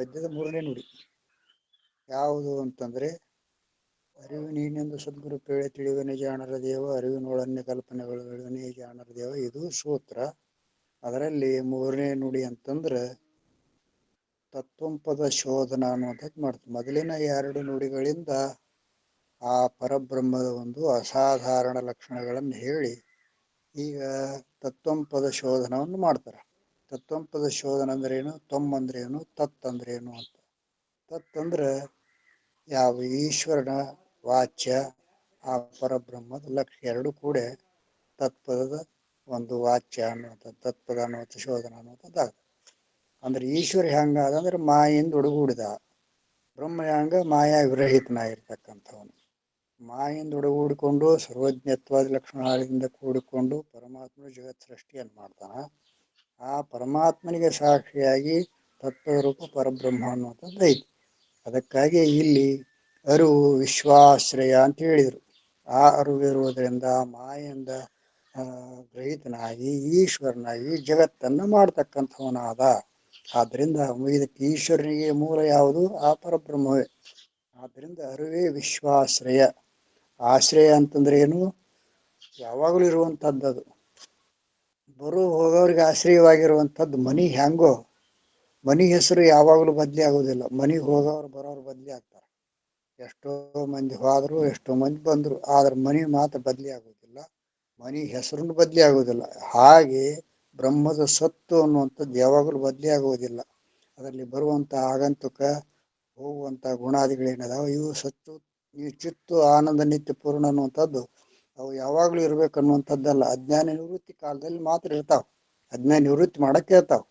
ಪದ್ಯದ ಮೂರನೇ ನುಡಿ. ಯಾವುದು ಅಂತಂದ್ರೆ, ಅರಿವು ನೀನೆಂದು ಸದ್ಗುರು ಪೇಳೆ ತಿಳಿವನೆ ಜಾಣರ ದೇವ ಅರಿವಿನೊಳನ್ನೇ ಕಲ್ಪನೆಗಳು ಹೇಳುವನೇ ಜಾಣರ ದೇವ, ಇದು ಸೂತ್ರ. ಅದರಲ್ಲಿ ಮೂರನೇ ನುಡಿ ಅಂತಂದ್ರೆ, ತತ್ವಂಪದ ಶೋಧನ ಅನ್ನುವಂಥದ್ದು ಮಾಡ್ತೀವಿ. ಮೊದಲಿನ ಎರಡು ನುಡಿಗಳಿಂದ ಆ ಪರಬ್ರಹ್ಮದ ಒಂದು ಅಸಾಧಾರಣ ಲಕ್ಷಣಗಳನ್ನು ಹೇಳಿ, ಈಗ ತತ್ವಂಪದ ಶೋಧನವನ್ನು ಮಾಡ್ತಾರೆ. ತತ್ವಂಪದ ಶೋಧನ ಅಂದ್ರೆ ಏನು ತಮ್ ಅಂದ್ರೆ ಏನು ತತ್ ಅಂದ್ರೆ ಏನು ಅಂತ. ತತ್ ಅಂದ್ರೆ ಯಾವ ಈಶ್ವರನ ವಾಚ್ಯ, ಆ ಪರಬ್ರಹ್ಮದ ಲಕ್ಷ ಎರಡು ಕೂಡ ತತ್ಪದದ ಒಂದು ವಾಚ್ಯ ಅನ್ನುವಂಥ, ತತ್ಪದ ಅನ್ನುವಂಥ ಶೋಧನ ಅನ್ನುವಂಥದ್ದು ಅಂದ್ರೆ ಈಶ್ವರ ಹೆಂಗಾದ ಅಂದ್ರೆ ಮಾಯಿಂದ ಒಡಗೂಡಿದ. ಬ್ರಹ್ಮ ಹೆಂಗ ಮಾಯಾ ವಿರಹಿತನಾಗಿರ್ತಕ್ಕಂಥವನು. ಮಾಯಿಂದ ಒಡಗೂಡಿಕೊಂಡು ಸರ್ವಜ್ಞತ್ವಾದ ಲಕ್ಷಣಗಳಿಂದ ಕೂಡಿಕೊಂಡು ಪರಮಾತ್ಮ ಜಗತ್ ಸೃಷ್ಟಿಯನ್ನು ಮಾಡ್ತಾನ. ಆ ಪರಮಾತ್ಮನಿಗೆ ಸಾಕ್ಷಿಯಾಗಿ ತತ್ವರೂಪ ಪರಬ್ರಹ್ಮ ಅನ್ನುವಂಥದ್ದು ಐತಿ. ಅದಕ್ಕಾಗಿ ಇಲ್ಲಿ ಅರಿವು, ವಿಶ್ವಾಶ್ರಯ ಅಂತ ಹೇಳಿದರು. ಆ ಅರಿವು ಇರುವುದರಿಂದ ಮಾಯಿಂದ ಗ್ರಹಿತನಾಗಿ, ಈಶ್ವರನಾಗಿ ಜಗತ್ತನ್ನು ಮಾಡ್ತಕ್ಕಂಥವನಾದ. ಆದ್ದರಿಂದ ಇದಕ್ಕೆ ಈಶ್ವರನಿಗೆ ಮೂಲ ಯಾವುದು? ಆ ಪರಬ್ರಹ್ಮವೇ. ಆದ್ದರಿಂದ ಅರಿವೇ ವಿಶ್ವಾಶ್ರಯ. ಆಶ್ರಯ ಅಂತಂದ್ರೆ ಏನು? ಯಾವಾಗಲೂ ಇರುವಂಥದ್ದು ಬರೋ ಹೋಗೋರಿಗೆ ಆಶ್ರಯವಾಗಿರುವಂಥದ್ದು ಮನಿ ಹ್ಯಾಂಗೋ? ಮನಿ ಹೆಸರು ಯಾವಾಗಲೂ ಬದಲಿ ಆಗೋದಿಲ್ಲ. ಮನಿಗೆ ಹೋಗೋರು ಬರೋರು ಬದಲಿ ಆಗ್ತಾರೆ. ಎಷ್ಟೋ ಮಂದಿ ಹೋದ್ರು, ಎಷ್ಟೋ ಮಂದಿ ಬಂದ್ರು, ಆದ್ರೆ ಮನಿ ಮಾತ್ರ ಬದಲಿ ಆಗೋದಿಲ್ಲ. ಮನಿ ಹೆಸರು ಬದಲಿ ಆಗೋದಿಲ್ಲ. ಹಾಗೆ ಬ್ರಹ್ಮದ ಸತ್ತು ಅನ್ನುವಂಥದ್ದು ಯಾವಾಗಲೂ ಬದಲಿ ಆಗುವುದಿಲ್ಲ ಅದರಲ್ಲಿ ಬರುವಂತ ಆಗಂತುಕ, ಹೋಗುವಂಥ ಗುಣಾದಿಗಳೇನದಾವ? ಇವು ಸತ್ತು ಈ ಚಿತ್ತು, ಆನಂದ, ನಿತ್ಯ, ಪೂರ್ಣ ಅನ್ನುವಂಥದ್ದು ಅವು ಯಾವಾಗಲೂ ಇರಬೇಕು ಅನ್ನುವಂಥದ್ದಲ್ಲ. ಅಜ್ಞಾನ ನಿವೃತ್ತಿ ಕಾಲದಲ್ಲಿ ಮಾತ್ರ ಇರ್ತಾವ. ಅಜ್ಞಾನ ನಿವೃತ್ತಿ ಮಾಡಕ್ಕೆ ಇರ್ತಾವ.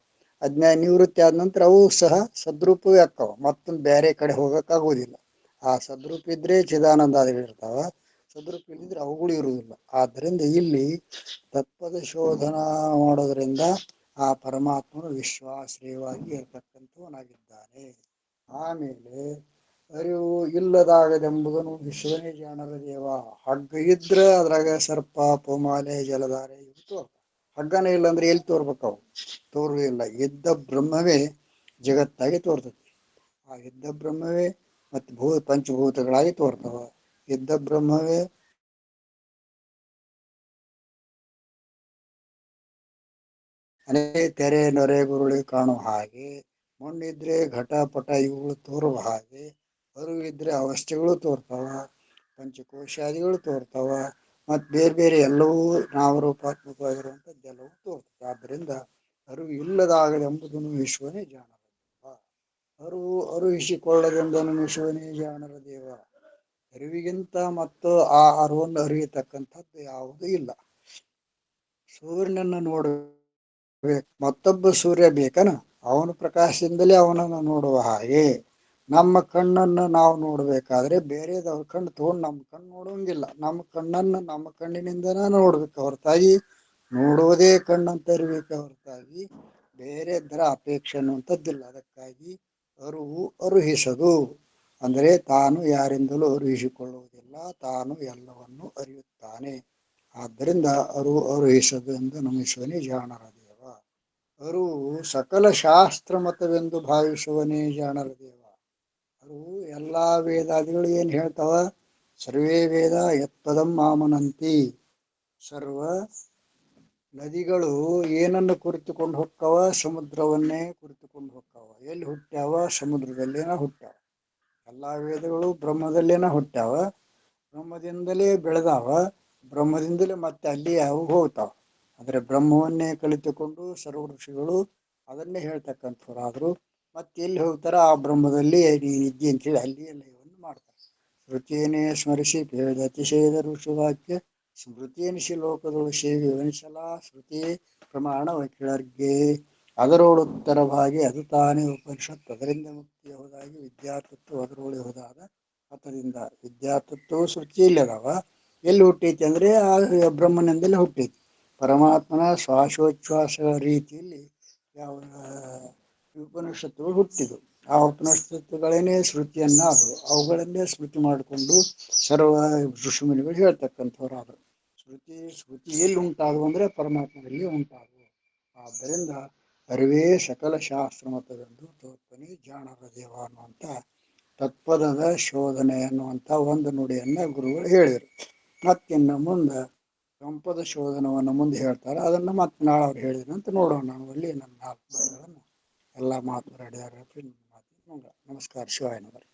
ಅಜ್ಞಾನ ನಿವೃತ್ತಿ ಆದ ನಂತರ ಅವು ಸಹ ಸದ್ರೂಪವೇ ಆಕ್ಕಾವ ಮತ್ತೊಂದು ಬೇರೆ ಕಡೆ ಹೋಗಕ್ಕಾಗೋದಿಲ್ಲ. ಆ ಸದ್ರೂಪ ಇದ್ರೆ ಚಿದಾನಂದಾದಿಗಳು ಇರ್ತಾವ. ಸದ್ರೂಪ ಇಲ್ಲದಿದ್ರೆ ಅವುಗಳು ಇರುವುದಿಲ್ಲ. ಆದ್ದರಿಂದ ಇಲ್ಲಿ ತತ್ವದ ಶೋಧನ ಮಾಡೋದ್ರಿಂದ ಆ ಪರಮಾತ್ಮನು ವಿಶ್ವಾಶ್ರಯವಾಗಿ ಇರತಕ್ಕಂಥವನಾಗಿದ್ದಾನೆ. ಆಮೇಲೆ ಅರಿವು ಇಲ್ಲದಾಗದೆಂಬುದನ್ನು ವಿಶ್ವನೇ ಜಾಣರ ದೇವ. ಹಗ್ಗ ಇದ್ರ ಅದ್ರಾಗ ಸರ್ಪ ಪೋಮಾಲೆ ಜಲಧಾರೆ ಇವು ಹಗ್ಗನೇ ಇಲ್ಲ ಅಂದ್ರೆ ಎಲ್ಲಿ ತೋರ್ಬೇಕು ಅವು? ಇಲ್ಲ. ಇದ್ದ ಬ್ರಹ್ಮವೇ ಜಗತ್ತಾಗಿ ತೋರ್ತತಿ ಆ ಇದ್ದ ಬ್ರಹ್ಮವೇ ಮತ್ತೆ ಭೂ, ಪಂಚಭೂತಗಳಾಗಿ ತೋರ್ತವ. ಇದ್ದ ಬ್ರಹ್ಮವೇ ಅನೇ ತೆರೆ, ನೊರೆ, ಗುರುಳಿ ಕಾಣುವ ಹಾಗೆ, ಮಣ್ಣಿದ್ರೆ ಘಟ ಪಟ ಇವುಗಳು ತೋರುವ ಹಾಗೆ ಅರಿವಿದ್ರೆ ಅವಸ್ಥೆಗಳು ತೋರ್ತಾವ, ಪಂಚಕೋಶಾದಿಗಳು ತೋರ್ತಾವ ಮತ್ ಬೇರೆ ಬೇರೆ ಎಲ್ಲವೂ ನಾಮರೂಪಾತ್ಮಕವಾಗಿರುವಂಥದ್ದೆಲ್ಲವೂ ತೋರ್ತದೆ. ಆದ್ದರಿಂದ ಅರಿವು ಇಲ್ಲದಾಗದೆಂಬುದನ್ನು ವಿಶ್ವನೇ ಜಾಣರ ದೇವ ಅರಿವು ಅರಿವಿಸಿಕೊಳ್ಳದೆಂಬುದನ್ನು ವಿಶ್ವನೇ ಜಾಣರ ದೇವ ಅರಿವಿಗಿಂತ ಮತ್ತು ಆ ಅರಿವನ್ನು ಅರಿಯತಕ್ಕಂಥದ್ದು ಯಾವುದೂ ಇಲ್ಲ. ಸೂರ್ಯನನ್ನು ನೋಡಬೇಕು. ಮತ್ತೊಬ್ಬ ಸೂರ್ಯ ಬೇಕನ? ಅವನ ಪ್ರಕಾಶದಿಂದಲೇ ಅವನನ್ನು ನೋಡುವ ಹಾಗೆ. ನಮ್ಮ ಕಣ್ಣನ್ನು ನಾವು ನೋಡ್ಬೇಕಾದ್ರೆ ಬೇರೆದವ್ರ ಕಣ್ಣು ತಗೊಂಡು ನಮ್ಮ ಕಣ್ಣು ನೋಡೋಂಗಿಲ್ಲ. ನಮ್ಮ ಕಣ್ಣನ್ನು ನಮ್ಮ ಕಣ್ಣಿನಿಂದನೇ ನೋಡ್ಬೇಕು ಹೊರತಾಗಿ. ನೋಡೋದೇ ಕಣ್ಣಂತ ಇರ್ಬೇಕು ಹೊರತಾಗಿ. ಬೇರೆ ದರ ಅಪೇಕ್ಷೆ ಅನ್ನುವಂಥದ್ದಿಲ್ಲ. ಅದಕ್ಕಾಗಿ ಅರುವು ಅರುಹಿಸದು. ಅಂದರೆ ತಾನು ಯಾರಿಂದಲೂ ಅರುಹಿಸಿಕೊಳ್ಳುವುದಿಲ್ಲ. ತಾನು ಎಲ್ಲವನ್ನು ಅರಿಯುತ್ತಾನೆ. ಆದ್ದರಿಂದ ಅರು ಅರುಹಿಸದು ಎಂದು ನಮಿಸುವನೇ ಜಾಣರ ದೇವ ಅರು ಸಕಲ ಶಾಸ್ತ್ರ ಮತವೆಂದು ಭಾವಿಸುವನೇ ಜಾಣರ ದೇವ ಎಲ್ಲಾ ವೇದಾದಿಗಳು ಏನ್ ಹೇಳ್ತಾವ? ಸರ್ವೇ ವೇದ ಎತ್ತದಂ ಮಾಮನಂತಿ. ಸರ್ವ ನದಿಗಳು ಏನನ್ನು ಕುರಿತುಕೊಂಡು ಹೋಗ್ತಾವ ಸಮುದ್ರವನ್ನೇ ಕುರಿತುಕೊಂಡು ಹೋಗ್ತಾವ ಎಲ್ಲಿ ಹುಟ್ಟ್ಯಾವ? ಸಮುದ್ರದಲ್ಲೇನ ಹುಟ್ಟ್ಯಾವ. ಎಲ್ಲಾ ವೇದಗಳು ಬ್ರಹ್ಮದಲ್ಲೇನ ಹುಟ್ಟ್ಯಾವ. ಬ್ರಹ್ಮದಿಂದಲೇ ಬೆಳೆದಾವ. ಬ್ರಹ್ಮದಿಂದಲೇ ಮತ್ತೆ ಅಲ್ಲಿ ಅವು ಹೋಗ್ತಾವ. ಅಂದ್ರೆ ಬ್ರಹ್ಮವನ್ನೇ ಕಲಿತುಕೊಂಡು ಸರ್ವ ಋಷಿಗಳು ಅದನ್ನೇ ಹೇಳ್ತಕ್ಕಂಥವ್ರಾದ್ರು ಮತ್ತೆ ಎಲ್ಲಿ ಹೋಗ್ತಾರ ಆ ಬ್ರಹ್ಮದಲ್ಲಿ ನೀನಿದ್ದಿ ಅಂತ ಅಂತೇಳಿ ಅಲ್ಲಿ ಲಯವನ್ನು ಮಾಡ್ತಾರೆ. ಶ್ರುತಿಯನ್ನೇ ಸ್ಮರಿಸಿ ಬೇದ ಅತಿಶಯದ ಋಷುವಾಕ್ಯ ಸ್ಮೃತಿಯನಿಸಿ ಲೋಕದೊಳು ಸೇವೆ ವಂಶಲ ಶ್ರುತಿ ಪ್ರಮಾಣ ವಕೀಲರ್ಗೆ ಅದರೊಳು ಉತ್ತರವಾಗಿ ಅದು ತಾನೇ ಉಪನಿಷತ್ ಅದರಿಂದ ಮುಕ್ತಿ ಹೋದಾಗಿ ವಿದ್ಯಾತತ್ವ ಅದರೊಳಗೆ ಹೋದಾದ ಮತದಿಂದ ವಿದ್ಯಾತತ್ವವು ಶ್ರುತಿಯಲ್ಲಿ ಅದಾವ? ಎಲ್ಲಿ ಹುಟ್ಟೈತಿ ಅಂದ್ರೆ ಆ ಬ್ರಹ್ಮನಿಂದಲೇ ಹುಟ್ಟೈತಿ. ಪರಮಾತ್ಮನ ಶ್ವಾಸೋಚ್ಛ್ವಾಸ ರೀತಿಯಲ್ಲಿ ಯಾವ ಉಪನಿಷತ್ತುಗಳು ಹುಟ್ಟಿದು ಆ ಉಪನಿಷತ್ತುಗಳೇನೇ ಸ್ಮೃತಿಯನ್ನ ಅದು ಅವುಗಳನ್ನೇ ಸ್ಮೃತಿ ಮಾಡಿಕೊಂಡು ಸರ್ವ ಋಷಿಮುನಿಗಳು ಹೇಳ್ತಕ್ಕಂಥವ್ರಾದ್ರು. ಶ್ರುತಿ ಶ್ರುತಿ ಎಲ್ಲಿ ಉಂಟಾದವು ಅಂದರೆ ಪರಮಾತ್ಮದಲ್ಲಿ ಉಂಟಾದವು. ಆದ್ದರಿಂದ ಅರಿವೇ ಸಕಲ ಶಾಸ್ತ್ರ ಮತದಂದು ತೋತ್ಪನಿ ಜಾಣರ ದೇವ ಅನ್ನುವಂಥ ತತ್ಪದದ ಶೋಧನೆ ಅನ್ನುವಂಥ ಒಂದು ನುಡಿಯನ್ನ ಗುರುಗಳು ಹೇಳಿದರು. ಮತ್ತಿನ್ನು ಮುಂದೆ ಸಂಪದ ಶೋಧನವನ್ನು ಮುಂದೆ ಹೇಳ್ತಾರೆ. ಅದನ್ನು ಮತ್ತೆ ನಾಳೆ ಅವ್ರು ಹೇಳಿದ್ರು ಅಂತ ನೋಡೋಣ. ನಾವು ಅಲ್ಲಿ ನನ್ನ ನಾಲ್ಕು ಎಲ್ಲ ಮಾತು ರೆಡಿ ನಮಸ್ಕಾರ ಶಿವಾಯನವರು